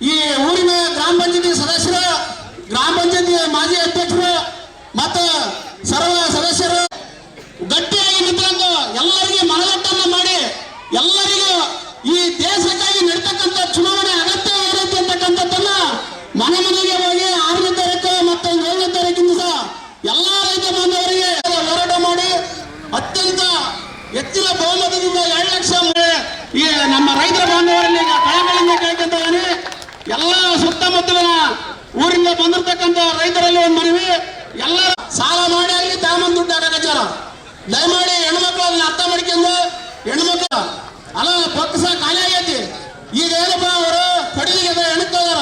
ಈ ಊರಿನ ಗ್ರಾಮ ಪಂಚಾಯತಿ ಸದಸ್ಯರು, ಗ್ರಾಮ ಪಂಚಾಯತಿ ಮಾಜಿ ಅಧ್ಯಕ್ಷರು ಮತ್ತು ಸರ್ವ ಸದಸ್ಯರು ಗಟ್ಟಿಯಾಗಿ ನಿಂತ್ಕೊಂಡು ಎಲ್ಲರಿಗೆ ಮನದಟ್ಟನ್ನ ಮಾಡಿ ಎಲ್ಲರಿಗೂ ಈ ದೇಶಕ್ಕಾಗಿ ನಡೀತಕ್ಕಂಥ ಚುನಾವಣೆ ಅಗತ್ಯ ಏನೈತಿ ಅಂತಕ್ಕಂಥದ್ದನ್ನ ಮನೆ ಮನೆಗೆ ಹೋಗಿ ಆರನೇ ತಾರೀಕು ಮತ್ತು ಏಳನೇ ತಾರೀಕಿಂದ ಸಹ ಎಲ್ಲ ರೈತ ಬಾಂಧವರಿಗೆ ಹೋರಾಟ ಮಾಡಿ ಅತ್ಯಂತ ಹೆಚ್ಚಿನ ಬಹುಮತದಿಂದ ಎರಡು ಲಕ್ಷ ಈ ನಮ್ಮ ರೈತರ ಬಾಂಧವರಲ್ಲಿ ಈಗ ಕಳಕಳಿಂದ ಕೇಳ್ಕೊಂತ ಇದ್ದೀನಿ ಎಲ್ಲ ಸುತ್ತಮುತ್ತಲಿನ ಊರಿಂದ ಬಂದಿರತಕ್ಕಂಥ ರೈತರಲ್ಲಿ ಒಂದು ಮನವಿ. ಎಲ್ಲ ಸಾಲ ಮಾಡಿ ಆಗಲಿ ತಾಮನ್ ದುಡ್ಡು ಹಾಕಕತ್ತಾರ ದಯಮಾಡಿ ಹೆಣ್ಮಕ್ಳು ಅದನ್ನ ಅರ್ಥ ಮಾಡ್ಕೊಂಡು ಹೆಣ್ಮಕ್ಳು, ಅಲ್ಲ ಪಕ್ಷ ಖಾಲಿ ಆಗೈತಿ. ಈಗ ಏನಪ್ಪ ಅವರು ಕೊಡಲಿಗೆ ಹೆಣ್ಕೋದಾರ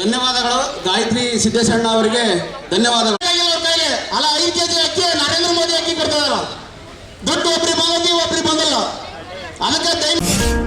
ಧನ್ಯವಾದಗಳು. ಗಾಯತ್ರಿ ಸಿದ್ದೇಶಣ್ಣ ಅವರಿಗೆ ಧನ್ಯವಾದಗಳು. ಅಲ್ಲ, ಐದು ಕೆಜಿ ಅಕ್ಕಿ ನರೇಂದ್ರ ಮೋದಿ ಅಕ್ಕಿ ಕೊಡ್ತಾರ ದುಡ್ಡು ಒಬ್ರಿಗೆ ಬಂದೈತಿ, ಒಬ್ರಿಗೆ ಬಂದಿಲ್ಲ. ಅದಕ್ಕೆ ದಯಮಾಡಿ